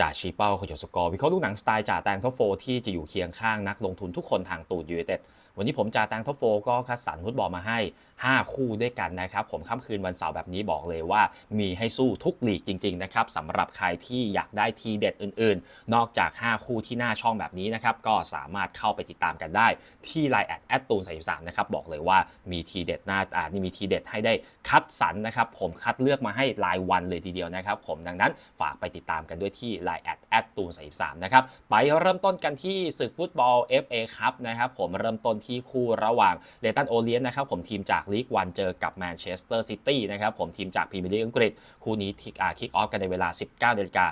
จ่าชีเป้าขยศกรวิเคราะห์ลูกหนังสไตล์จ่าแตงท็อปโฟที่จะอยู่เคียงข้างนักลงทุนทุกคนทางตูดยูเอเต็ดวันนี้ผมจ่าแตงท็อปโฟก็คัดสรรฟุตบอลมาให้ 5 คู่ด้วยกันนะครับ ผมค่ำคืนวันเสาร์แบบนี้บอกเลยว่า มีให้สู้ทุกลีกจริงๆนะครับสำหรับใครที่อยากได้ทีเด็ดอื่นๆ นอกจาก 5 คู่ที่หน้าช่องแบบนี้นะครับก็สามารถเข้าไปติดตามกันได้ที่ไลน์แอดแอดตูน33นะครับบอกเลยว่ามีทีเด็ดหน้าอ่านี่มีทีเด็ดให้ได้คัดสรรนะครับผมคัดเลือกมาให้รายวันเลยทีเดียวนะครับผมดังนั้นฝากไปติดตามกันด้วยที่ไลน์แอดแอดตูน33นะครับไปเริ่มต้นกันที่ศึกฟุตบอล FA ครับนะครับผมเริ่มต้นที่คู่ระหว่างเลตันโอเลียนนะครับผมทีมจากลีกวันเจอกับแมนเชสเตอร์ซิตี้นะครับผมทีมจากพรีเมียร์ลีกอังกฤษ คู่นี้ทิกอาคิกออฟกันในเวลา 19นาฬิกา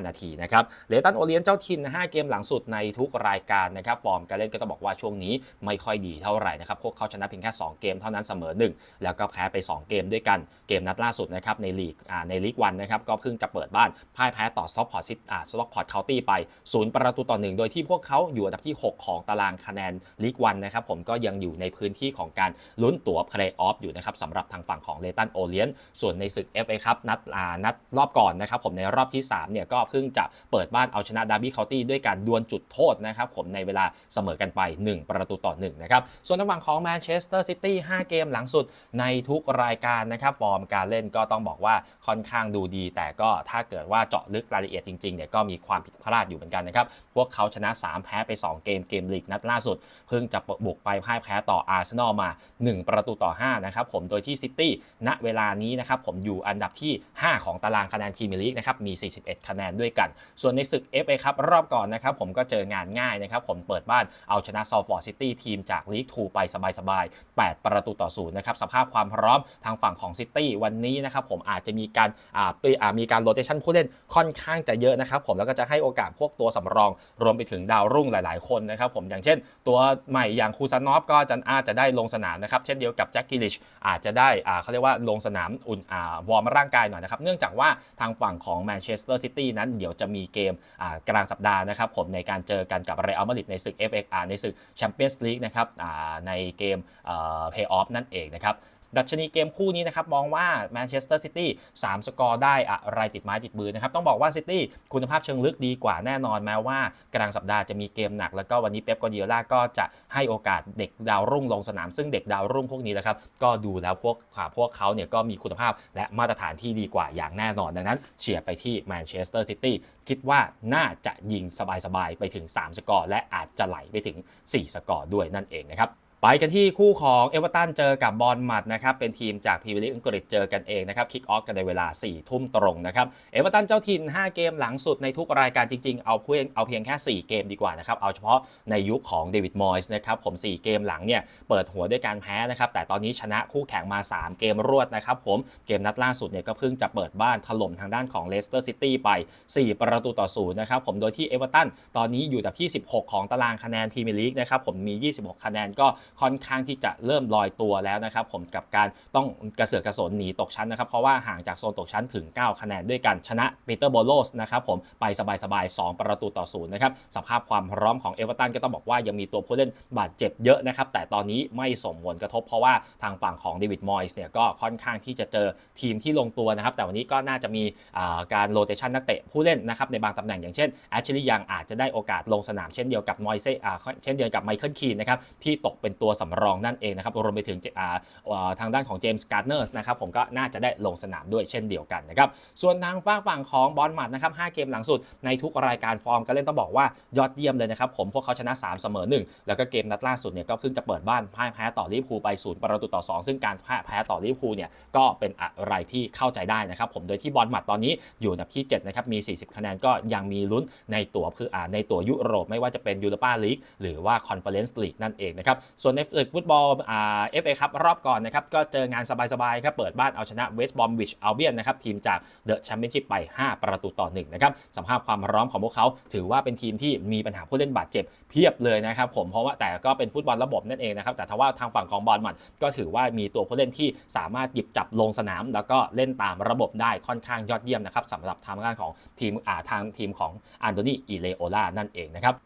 15 นาทีนะครับเลตันโอเลียนเจ้าถิ่น5 เกมหลังสุดในทุกรายการนะครับฟอร์มการเล่นก็ต้องบอกว่าช่วงนี้ไม่ค่อยดีเท่าไหร่นะครับพวกเขาชนะเพียงแค่ 2 เกมเท่านั้นเสมอ 1 แล้วก็แพ้ไป 2 เกมด้วยกันเกมนัดล่าสุดนะครับในลีกในลีกวันนะครับก็เพิ่งจะเปิดบ้านพ่ายแพ้ต่อสต็อกพอร์ตซิตอ่าสต็อกพอร์ตเคาน์ตี้ไปศูนย์ประตูต่อหนึ่งโดยที่พวกเขาอยู่อันดับที่ 6 ของตารางคะแนนลีกวันนะครับผมก็ยังอยู่ในพื้นที่ของการลุ้นตั๋วเพลย์ออฟอยู่นะครับสำหรับทางฝั่งของเลตันโอเลียนส่วนในศึก FA ครับนัดอ่านัดรอบก่อนนะครับผมในรอบที่3เนี่ยก็เพิ่งจะเปิดบ้านเอาชนะดาร์บี้เคาน์ตี้ด้วยการดวลจุดโทษนะครับผมในเวลาเสมอกันไป 1 ประตูต่อ1นะครับส่วนทางฝั่งของแมนเชสเตอร์ซิตี้5เกมหลังสุดในทุกรายการนะครับฟอร์มการเล่นก็ต้องบอกว่าค่อนข้างดูดี แต่ก็ถ้าเกิดว่าเจาะลึกรายละเอียดจริงๆเนี่ยก็มีความผิดพลาดอยู่เหมือนกันนะครับพวกเขาชนะ 3 แพ้ไป 2 เกมเกมลีกนัดล่าสุด เพิ่งจะบุกไปพ่ายแพ้ต่ออาร์เซนอลมา 1 ประตูต่อ 5 นะครับผม โดยที่ซิตี้ณเวลานี้นะครับผมอยู่อันดับที่ 5 ของตารางคะแนนพรีเมียร์ลีกนะครับมี 41 คะแนนด้วยกัน ส่วนในศึก FA ครับรอบก่อนนะครับผมก็เจองานง่ายนะครับผมเปิดบ้านเอาชนะซอฟอร์ซิตี้ทีมจากลีก2ไปสบายๆ 8 ประตูต่อศูนย์นะครับสภาพความพร้อมทางฝั่งของซิตี้วันนี้นะครับผมอาจจะมีการอ่ามีการโรเตชันผู้เล่นค่อนข้างจะเยอะนะครับผมแล้วก็จะให้โอกาสพวกตัวสำรอง รวมไปถึงดาวรุ่งหลาย ๆ คนนะครับผมอย่างเช่น ตัวใหม่อย่างคูซานอฟก็จะอาจจะได้ลงสนามนะครับเช่นเดียวกัับแจ็คกิลิชอาจจะได้อ่าเขาเรียกว่าลงสนามอุ่นอ่าวอร์มร่างกายหน่อยนะครับ เนื่องจากว่าทางฝั่งของแมนเชสเตอร์ซิตี้นั้นเดี๋ยวจะมีเกมอ่ากลางสัปดาห์นะครับผมในการเจอกันกับเรอัลมาดริดในศึก FA อ่าในศึกแชมเปี้ยนส์ลีกนะครับอ่าในเกมเอ่อเพย์ออฟนั่นเองนะครับ ดัชนีเกมคู่นี้นะครับมองว่าแมนเชสเตอร์ซิตี้3สกอร์ได้อะไรติดไม้ติดมือนะครับต้องบอกว่าซิตี้คุณภาพเชิงลึกดีกว่าแน่นอนแม้ว่ากลางสัปดาห์จะมีเกมหนัก แล้วก็วันนี้เป๊ปกวาดิโอลาก็จะให้โอกาสเด็กดาวรุ่งลงสนาม ซึ่งเด็กดาวรุ่งพวกนี้นะครับก็ดูแล้วพวกขาพวกเขาเนี่ยก็มีคุณภาพและมาตรฐานที่ดีกว่าอย่างแน่นอน ดังนั้นเชียร์ไปที่แมนเชสเตอร์ซิตี้คิดว่าน่าจะยิงสบายๆ ไปถึง 3 สกอร์ และอาจจะไหลไปถึง 4 สกอร์ด้วยนั่นเองนะครับ ไปกันที่คู่ของเอเวอร์ตันเจอกับบอลมัดนะครับเป็นทีมจากพรีเมียร์ลีกอังกฤษเจอกันเองนะครับคิกออฟกันในเวลา 4 ทุ่มตรงนะครับเอเวอร์ตันเจ้าถิ่น 5 เกมหลังสุดในทุกรายการจริงๆ เอาเพียงเอาเพียงแค่ 4 เกมดีกว่านะครับเอาเฉพาะในยุคของเดวิดมอยส์นะครับผม 4 เกมหลังเนี่ยเปิดหัวด้วยการแพ้นะครับแต่ตอนนี้ชนะคู่แข่งมา 3 เกมรวดนะครับผมเกมนัดล่าสุดเนี่ยก็เพิ่งจะเปิดบ้านถล่มทางด้านของเลสเตอร์ซิตี้ไป 4 ประตูต่อศูนย์นะครับผมโดยที่เอเวอร์ตันตอนนี้อยู่ดับที่ 16 ของตารางคะแนนพรีเมียร์ลีกนะครับผมมี 26 คะแนนก็ค่อนข้างที่จะเริ่มลอยตัวแล้วนะครับผมกับการต้องกระเสือกกระสนหนีตกชั้นนะครับเพราะว่าห่างจากโซนตกชั้นถึง 9 คะแนนด้วยกันชนะปีเตอร์โบโลสนะครับผมไปสบายๆ 2 ประตูต่อศูนย์นะครับสภาพความพร้อมของเอเวอร์ตันก็ต้องบอกว่ายังมีตัวผู้เล่นบาดเจ็บเยอะนะครับแต่ตอนนี้ไม่ส่งผลกระทบเพราะว่าทางฝั่งของเดวิดมอยส์เนี่ยก็ค่อนข้างที่จะเจอทีมที่ลงตัวนะครับแต่วันนี้ก็น่าจะมีการโรเตชันนักเตะผู้เล่นนะครับในบางตำแหน่งอย่างเช่นแอชลีย์ยังอาจจะได้โอกาสลงสนามเช่นเดียวกับมอยเซ่เช่นเดียวกับไมเคิลคีนนะครับที่ตกเป็นตัวสำรองนั่นเองนะครับรวมไปถึงทางด้านของเจมส์การ์เนอร์สนะครับผมก็น่าจะได้ลงสนามด้วยเช่นเดียวกันนะครับส่วนทางฝั่งฝั่งของบอลมัดนะครับ5เกมหลังสุดในทุกรายการฟอร์มการเล่นต้องบอกว่ายอดเยี่ยมเลยนะครับผมพวกเขาชนะ 3 เสมอ 1 แล้วก็เกมนัดล่าสุดเนี่ยก็เพิ่งจะเปิดบ้านพ่ายแพ้ต่อลิเวอร์พูลไป0ประตูต่อ 2 ซึ่งการพ่ายแพ้ต่อลิเวอร์พูลเนี่ยก็เป็นอะไรที่เข้าใจได้นะครับผมโดยที่บอลมัดตอนนี้อยู่อันดับที่7นะครับมี 40 คะแนนก็ยังมีลุ้นในตัวคืออ่าในตัวยุโรปไม่ว่าจะเป็นยูโรปาลีกหรือว่าคอนเฟอเรนซ์ลีกนั่นเองนะครับส่วนในศึกฟุตบอลอ่าเอฟเอครับรอบก่อนนะครับก็เจองานสบายๆครับเปิดบ้านเอาชนะเวสต์บอมวิชอัลเบียนนะครับทีมจากเดอะแชมเปี้ยนชิพไป 5 ประตูต่อ1นะครับสภาพความพร้อมของพวกเขาถือว่าเป็นทีมที่มีปัญหาผู้เล่นบาดเจ็บเพียบเลยนะครับผมเพราะว่าแต่ก็เป็นฟุตบอลระบบนั่นเองนะครับแต่ถ้าว่าทางฝั่งของบอลมันก็ถือว่ามีตัวผู้เล่นที่สามารถหยิบจับลงสนาม แล้วก็เล่นตามระบบได้ค่อนข้างยอดเยี่ยมนะครับสำหรับทางด้านของทีมอ่าทางทีมของอันโตนีอิเลโอลานั่นเองนะครับ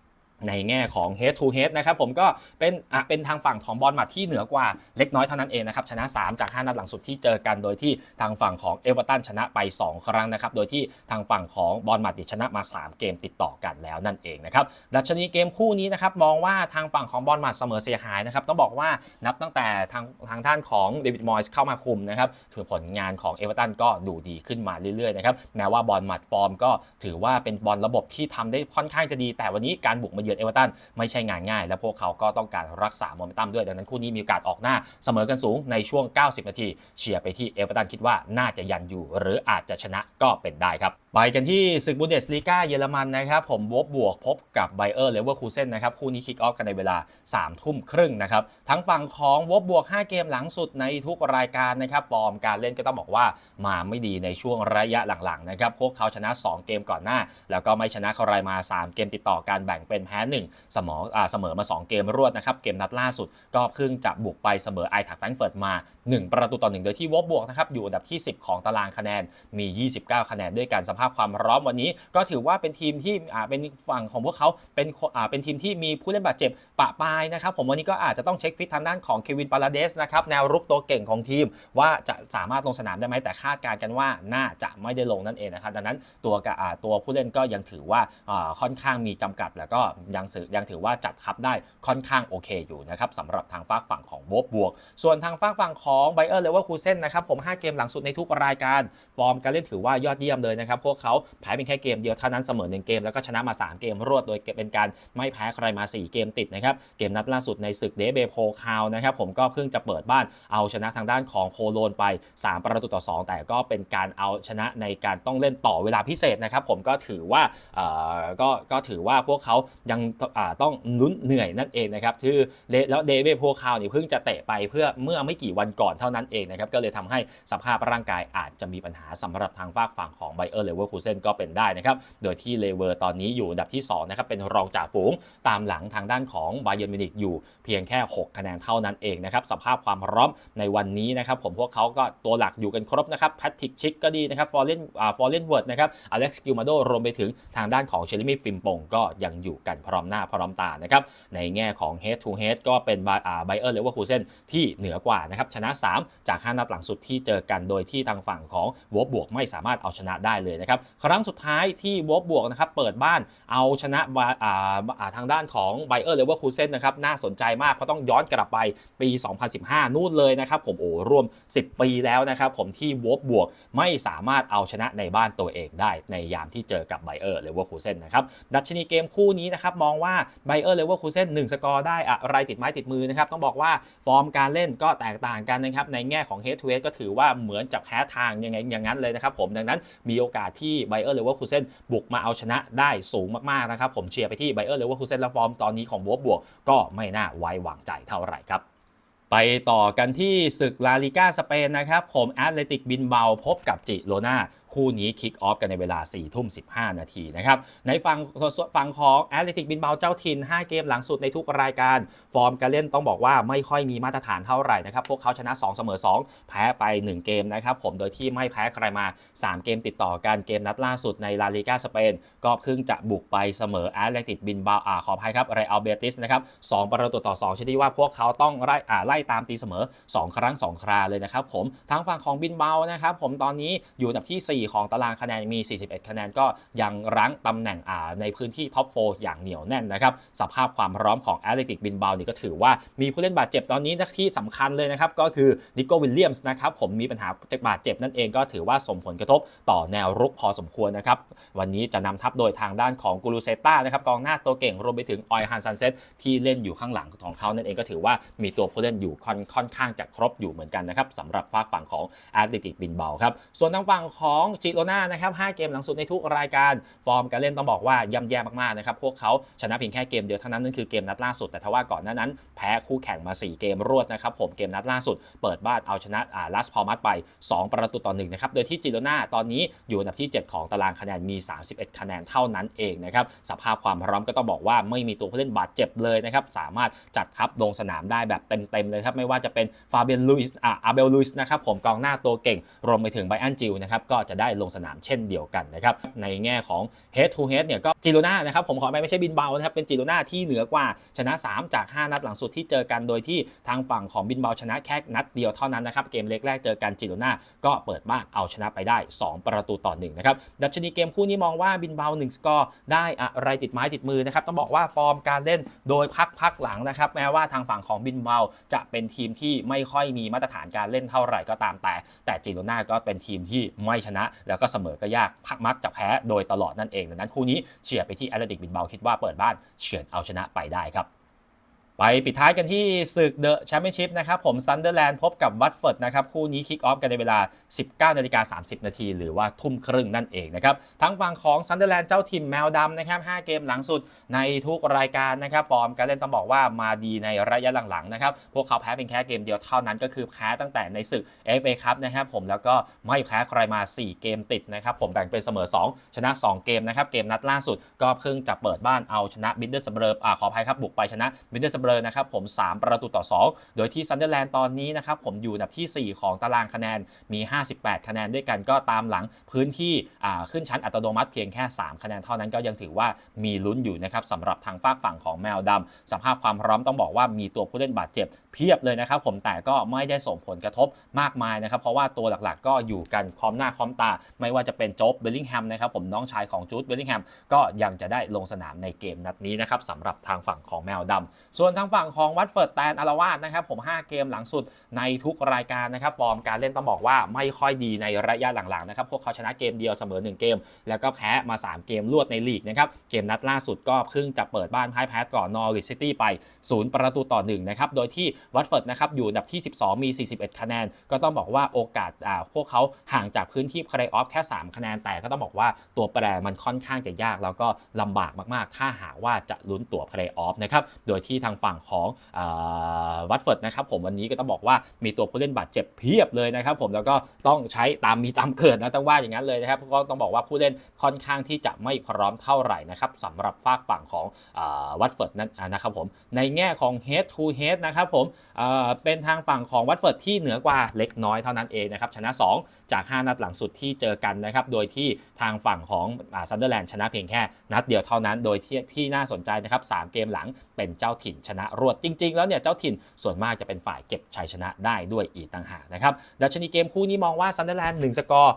ในแง่ของ head to head นะครับผมก็เป็นอะเป็นทางฝั่งของบอลหมัดที่เหนือกว่าเล็กน้อยเท่านั้นเองนะครับชนะ 3 จาก 5 นัดหลังสุดที่เจอกันโดยที่ทางฝั่งของเอเวอร์ตันชนะไป 2 ครั้งนะครับโดยที่ทางฝั่งของบอลหมัดชนะมา 3 เกมติดต่อกันแล้วนั่นเองนะครับดัชนีเกมคู่นี้นะครับมองว่าทางฝั่งของบอลหมัดเสมอเสียหายนะครับต้องบอกว่านับตั้งแต่ทางทางด้านของเดวิดมอยส์เข้ามาคุมนะครับถือผลงานของเอเวอร์ตันก็ดูดีขึ้นมาเรื่อยๆนะครับแม้ว่าบอลหมัดฟอร์มก็ถือว่าเป็นบอลระบบที่ทำได้ค่อนข้างจะดีแต่วันนี้การบุกมาเยือนเอเวอร์ตันไม่ใช่งานง่าย และพวกเขาก็ต้องการรักษาโมเมนตัมด้วยดังนั้นคู่นี้มีโอกาสออกหน้าเสมอกันสูงในช่วง 90 นาที เชียร์ไปที่เอเวอร์ตันคิดว่าน่าจะยันอยู่ หรืออาจจะชนะก็เป็นได้ครับไปกันที่ศึกบุนเดสลีกาเยอรมันนะครับผมวบบวกพบกับไบเออร์เลเวอร์คูเซนนะครับคู่นี้คิกออฟกันในเวลา 3 ทุ่มครึ่งนะครับทั้งฝั่งของวบบวก 5 เกมหลังสุดในทุกรายการนะครับฟอร์มการเล่นก็ต้องบอกว่ามาไม่ดีในช่วงระยะหลังๆนะครับพวกเขาชนะ 2 เกมก่อนหน้า แล้วก็ไม่ชนะใครมา 3 เกมติดต่อการแบ่งเป็นแพ้1เสมออ่าเสมอมา 2 เกมรวดนะครับเกมนัดล่าสุดก็เพิ่งจะบุกไปเสมอไอทักแฟรงเฟิร์ตมา 1 ประตูต่อ 1 โดยที่วบบวกนะครับอยู่อันดับที่ 10 ของตารางคะแนนมี 29 คะแนนด้วยกันสภาพความพร้อมวันนี้ ก็ถือว่าเป็นทีมที่เป็นฝั่งของพวกเขาเป็นเป็นทีมที่มีผู้เล่นบาดเจ็บปะปายนะครับผมวันนี้ก็อาจจะต้องเช็คฟิตทางด้านของเควินปาลาเดสนะครับแนวรุกตัวเก่งของทีม ว่าจะสามารถลงสนามได้ไหมแต่คาดการณ์กันว่าน่าจะไม่ได้ลงนั่นเองนะครับดังนั้นตัวกับตัวผู้เล่นก็ยังถือว่าอ่าค่อนข้างมีจำกัดแล้วก็ยังถือยังถือว่าจัดทัพได้ค่อนข้างโอเคอยู่นะครับสำหรับทางฝากฝั่งของโบบวก ส่วนทางฝากฝั่งของไบเออร์เลเวอร์คูเซนนะครับผม5เกมหลังสุดในทุกรายการ ฟอร์มการเล่นถือว่ายอดเยี่ยมเลยนะครับ พวกเขาแพ้เป็นแค่เกมเดียวเท่านั้นเสมอ 1 เกม แล้วก็ชนะมา 3 เกมรวดโดยเป็นการไม่แพ้ใครมา 4 เกมติดนะครับเกมนัดล่าสุดในศึกเดเบโพคาวนะครับผมก็เพิ่งจะเปิดบ้านเอาชนะทางด้านของโคโลนไป 3 ประตูต่อ 2 แต่ก็เป็นการเอาชนะในการต้องเล่นต่อเวลาพิเศษนะครับผมก็ถือว่าเออก็ก็ถือว่าพวกเขายังอ่าต้องลุ้นเหนื่อยนั่นเองนะครับคือแล้วเดเบโพคาวนี่เพิ่งจะเตะไปเพื่อเมื่อไม่กี่วันก่อนเท่านั้นเองนะครับก็เลยทำให้สภาพร่างกายอาจจะมีปัญหาสำหรับทางฝากฝั่งของไบเออร์เลเวอร์คูเซนก็เป็นได้นะครับโดยที่เลเวอร์ตอนนี้อยู่อันดับที่2นะครับเป็นรองจ่าฝูงตามหลังทางด้านของไบเย r n มินิกอยู่เพียงแค่ 6 คะแนนเท่านั้นเองนะครับสภาพความพร้อมในวันนี้นะครับผมพวกเขาก็ตัวหลักอยู่กันครบนะครับแพทริกชิกก็ดีนะครับฟอร์เรนฟอร์เรนเวิร์ดนะครับอเล็กซ์กิลมาโดรวมไปถึงทางด้านของเชลิมีฟิมปงก็ยังอยู่กันพร้อมหน้าพร้อมตานะครับในแง่ของ head to head ก็เป็นไบเออร์เลเวอร์คูเซนที่เหนือกว่านะครับชนะ 3 จาก 5 นัดหลังสุดที่เจอกันโดยที่ทางฝั่งของวบบวกไม่สามารถเอาชนะได้เลยนะครับครั้งสุดท้ายที่วบบวกนะครับเปิดบ้านเอาชนะทางด้านของไบเออร์เลเวอร์คูเซนนะครับน่าสนใจมากเพราะต้องย้อนกลับไปปี 2015 นู่นเลยนะครับผมโอ้รวม 10 ปีแล้วนะครับผมที่วบบวกไม่สามารถเอาชนะในบ้านตัวเองได้ในยามที่เจอกับไบเออร์เลเวอร์คูเซนนะครับดัชนีเกมคู่นี้นะครับมองว่าไบเออร์เลเวอร์คูเซน1สกอร์ได้อะไรติดไม้ติดมือนะครับต้องบอกว่าฟอร์มการเล่นก็แตกต่างกันนะครับในแง่ของ head to head ก็ถือว่าเหมือนจะแพ้ทางยังไงอย่างนั้นเลยนะครับผมดังนั้นมีโอกาสที่ไบเออร์เลเวอร์คูเซนบุกมาเอาชนะได้สูงมากๆนะครับผมเชียร์ไปที่ไบเออร์เลเวอร์คูเซนและฟอร์มตอนนี้ของบวบบวกก็ไม่น่าไว้วางใจเท่าไหร่ครับไปต่อกันที่ศึกลาลิก้าสเปนนะครับผมแอตเลติกบินเบาพบกับจิโรนา คู่นี้คิกออฟกันในเวลา 4 ทุ่ม 15 นาทีนะครับในฝั่งฝั่งของแอตเลติกบินเบาเจ้าถิ่น 5 เกมหลังสุดในทุกรายการ ฟอร์มการเล่นต้องบอกว่าไม่ค่อยมีมาตรฐานเท่าไหร่นะครับ พวกเขาชนะ 2 เสมอ 2 แพ้ไป 1 เกมนะครับผมโดยที่ไม่แพ้ใครมา 3 เกมติดต่อกันเกมนัดล่าสุดในลาลิกาสเปนก็เพิ่งจะบุกไปเสมอแอตเลติกบินเบาอ่าขออภัยครับเรอัลเบติสนะครับ2ประตูต่อ2ชนิดว่าพวกเขาต้องไล่อ่าไล่ตามตีเสมอ 2 ครั้ง 2 คราเลยนะครับผมทางฝั่งของบินเบานะครับผมตอนนี้อยู่อันดับทีสี่4 ของตารางคะแนนมี 41 คะแนนก็ยังรั้งตำแหน่งอ่าในพื้นที่ท็อป4อย่างเหนียวแน่นนะครับ สภาพความพร้อมของแอตเลติกบินบานี่ก็ถือว่ามีผู้เล่นบาดเจ็บตอนนี้นะที่สำคัญเลยนะครับ ก็คือนิโก้วิลเลียมส์นะครับ ผมมีปัญหาบาดเจ็บนั่นเองก็ถือว่าส่งผลกระทบต่อแนวรุกพอสมควรนะครับ วันนี้จะนำทัพโดยทางด้านของกูรูเซต้านะครับกองหน้าตัวเก่งรวมไปถึงออยฮันซันเซตที่เล่นอยู่ข้างหลังของเขานั่นเองก็ถือว่ามีตัวผู้เล่นอยู่ค่อนค่อนข้างจะครบอยู่เหมือนกันนะครับสำหรับฝากฝั่งของแอตเลติกบินเบาครับส่วนทางฝั่งของจิโรนานะครับ5เกมหลังสุดในทุกรายการ ฟอร์มการเล่นต้องบอกว่าย่ำแย่มากๆนะครับพวกเขาชนะเพียงแค่เกมเดียวเท่านั้นนั่นคือเกมนัดล่าสุดแต่ทว่าก่อนหน้านั้น แพ้คู่แข่งมา 4 เกมรวดนะครับผมเกมนัดล่าสุด เปิดบ้านเอาชนะอ่าลัสพอมัสไป 2 ประตูต่อ1นะครับโดยที่จิโรนาตอนนี้อยู่อันดับที่ 7 ของตารางคะแนนมี 31 คะแนนเท่านั้นเองนะครับสภาพความพร้อมก็ต้องบอกว่าไม่มีตัวผู้เล่นบาดเจ็บเลยนะครับสามารถจัดทัพลงสนามได้แบบเต็มๆเลยครับไม่ว่าจะเป็นฟาเบียนลุยส์อ่าอาเบลลุยส์นะครับผมกองหน้าตัวเก่งรวมไปถึงไบอันจิลนะครับก็จะได้ลงสนามเช่นเดียวกันนะครับในแง่ของ head to head เนี่ยก็จิโรนานะครับผมขอไปไม่ใช่บินเบานะครับเป็นจิโรนาที่เหนือกว่าชนะ 3 จาก 5 นัดหลังสุดที่เจอกันโดยที่ทางฝั่งของบินเบาชนะแค่นัดเดียวเท่านั้นนะครับเกมเล็กแรกเจอกันจิโรนาก็เปิดบ้านเอาชนะไปได้ 2 ประตูต่อ1นะครับดัชนีเกมคู่นี้มองว่าบินเบา1สกอร์ได้อะไรติดไม้ติดมือนะครับต้องบอกว่าฟอร์มการเล่นโดยพักพักหลังนะครับแม้ว่าทางฝั่งของบินเบาจะเป็นทีมที่ไม่ค่อยมีมาตรฐานการเล่นเท่าไหร่ก็ตามแต่ แต่จิโรนาก็เป็นทีมที่ไม่ชนะแล้วก็เสมอก็ยากพักมักจะแพ้โดยตลอดนั่นเองดังนั้นคู่นี้เฉียดไปที่แอตเลติกบินเบาคิดว่าเปิดบ้านเฉือนเอาชนะไปได้ครับ ไปปิดท้ายกันที่ศึกเดอะแชมเปี้ยนชิพนะครับผมซันเดอร์แลนด์พบกับวัตเฟิร์ดนะครับคู่นี้คิกออฟกันในเวลา 19นาฬิกา30 นาที หรือว่าทุ่มครึ่งนั่นเองนะครับทั้งฝั่งของซันเดอร์แลนด์เจ้าถิ่นแมวดำนะครับ5เกมหลังสุดในทุกรายการนะครับฟอร์มการเล่นต้องบอกว่ามาดีในระยะหลังๆนะครับพวกเขาแพ้เป็นแค่เกมเดียวเท่านั้นก็คือแพ้ตั้งแต่ในศึก FA ครับนะครับผมแล้วก็ไม่แพ้ใครมา 4 เกมติดนะครับผมแบ่งเป็นเสมอ 2 ชนะ 2 เกมนะครับเกมนัดล่าสุด ก็เพิ่งจะเปิดบ้านเอาชนะบิดเดิลสเบอร์อ่าขออภัยครับบุกไปชนะบิดเดิลสเบอร์นะครับผม 3 ประตูต่อ 2 โดยที่ซันเดอร์แลนด์ตอนนี้นะครับผมอยู่อันดับทีสี่ 4 ของตารางคะแนนมี 58 คะแนนด้วยกันก็ตามหลังพื้นที่ขึ้นชั้นอัตโนมัติเพียงแค่ 3 คะแนนเท่านั้นก็ยังถือว่ามีลุ้นอยู่นะครับสำหรับทางฝากฝั่งของแมวดำสภาพความพร้อมต้องบอกว่ามีตัวผู้เล่นบาดเจ็บเพียบเลยนะครับผมแต่ก็ไม่ได้ส่งผลกระทบมากมายนะครับเพราะว่าตัวหลักๆ ก็อยู่กันคอมหน้าคอมตา ไม่ว่าจะเป็นโจ๊บเบลลิงแฮมนะครับผมน้องชายของจูดเบลลิงแฮมก็ยังจะได้ลงสนามในเกมนัดนี้นะครับสำหรับทางฝั่งของแมวดำส่วนทางฝั่งของวัตเฟิร์ดแตนอารวาสนะครับผม 5 เกมหลังสุดในทุกรายการนะครับฟอร์มการเล่นต้องบอกว่าไม่ค่อยดีในระยะหลังๆนะครับพวกเขาชนะเกมเดียวเสมอ 1 เกม แล้วก็แพ้มา 3 เกมรวดในลีกนะครับเกมนัดล่าสุดก็เพิ่งจะเปิดบ้านพ่ายแพ้ก่อนนอริ c ซิตี้ไป 0 ประตูต่อ1นะครับโดยที่วัตเฟิร์ดนะครับอยู่อันดับที่ 12 มี 41 คะแนน ก็ต้องบอกว่าโอกาสอ่าพวกเขาห่างจากพื้นที่เพลย์ออฟแค่ 3 คะแนนแต่ก็ต้องบอกว่าตัวแปรมันค่อนข้างจะยาก แล้วก็ลำบากมากๆ ถ้าหากว่าจะลุ้นตัวเพลย์ออฟนะครับโดยที่ทางฝั่งของวัตเฟิร์ดนะครับผมวันนี้ก็ต้องบอกว่ามีตัวผู้เล่นบาดเจ็บเพียบเลยนะครับผมแล้วก็ต้องใช้ตามมีตามเกิดนะต้องว่าอย่างนั้นเลยนะครับก็ต้องบอกว่าผู้เล่นค่อนข้างที่จะไม่พร้อมเท่าไหร่นะครับสำหรับฝากฝั่งของวัตเฟิร์ดนั้นนะครับผมในแง่ของ head to head นะครับผมเอ่อเป็นทางฝั่งของวัตเฟิร์ดที่เหนือกว่าเล็กน้อยเท่านั้นเองนะครับชนะ 2 จาก 5 นัดหลังสุดที่เจอกันนะครับโดยที่ทางฝั่งของซันเดอร์แลนด์ชนะเพียงแค่นัดเดียวเท่านั้น โดยที่ที่น่าสนใจนะครับ3เกมหลังเป็นเจ้าถิ่นชนะรวดจริง ๆ แล้วเนี่ยเจ้าถิ่นส่วนมากจะเป็นฝ่ายเก็บชัยชนะได้ด้วยอีกต่างหากนะครับดัชนีเกมคู่นี้มองว่าซันเดอร์แลนด์1สกอร์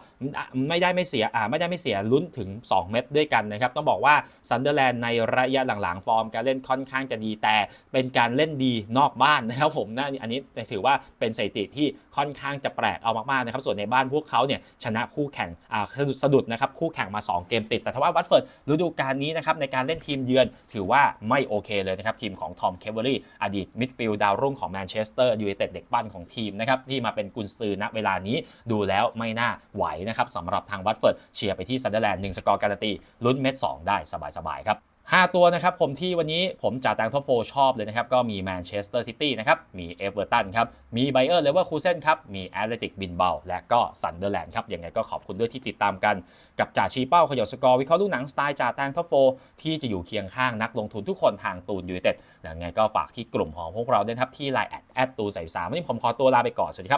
ไม่ได้ไม่เสียอ่าไม่ได้ไม่เสียลุ้นถึง 2 เม็ดด้วยกันนะครับต้องบอกว่าซันเดอร์แลนด์ในระยะหลังๆ ฟอร์มการเล่นค่อนข้างจะดีแต่เป็นการเล่นดีนอกบ้านนะครับผมนะอันนี้ถือว่าเป็นสถิติที่ค่อนข้างจะแปลกเอามากๆนะครับส่วนในบ้านพวกเขาเนี่ยชนะคู่แข่งอ่าสะดุดสะดุดนะครับคู่แข่งมา 2 เกมติด แต่ถ้าว่าวัตเฟิร์ดฤดูกาลนี้นะครับในการเล่นทีมเยือนถือว่าไม่โอเคเลยนะครับทีมของทอมเคเวอรี่อดีตมิดฟิลด์ดาวรุ่งของแมนเชสเตอร์ยูไนเต็ดเด็กบ้านของทีมนะครับที่มาเป็นกุนซือณเวลานี้ดูแล้วไม่น่าไหวนะครับสำหรับทางวัตเฟิร์ดเชียร์ไปที่ซันเดอร์แลนด์หนึ่งสกอร์การันตีลุ้นเม็ด2ได้สบายๆครับ 5 ตัวนะครับผมที่วันนี้ผมจ่าแตงท็อปโฟชอบเลยนะครับ ก็มีแมนเชสเตอร์ซิตี้นะครับ มีเอเวอร์ตันครับ มีไบเออร์เลเวอร์คูเซนครับ มีแอตเลติกบินเบลและก็ซันเดอร์แลนด์ครับยังไงก็ขอบคุณด้วยที่ติดตามกัน กับจ่าชีเป้าขยสกอร์วิเคราะห์ลูกหนังสไตล์จ่าแตงท็อปโฟที่จะอยู่เคียงข้างนักลงทุนทุกคนทางตูนยูไนเต็ดยังไงก็ฝากที่กลุ่มของพวกเราด้วยครับที่ไลน์แอดแอดตูนใส่สามวันนี้ผมขอตัวลาไปก่อนสวัสดีครับ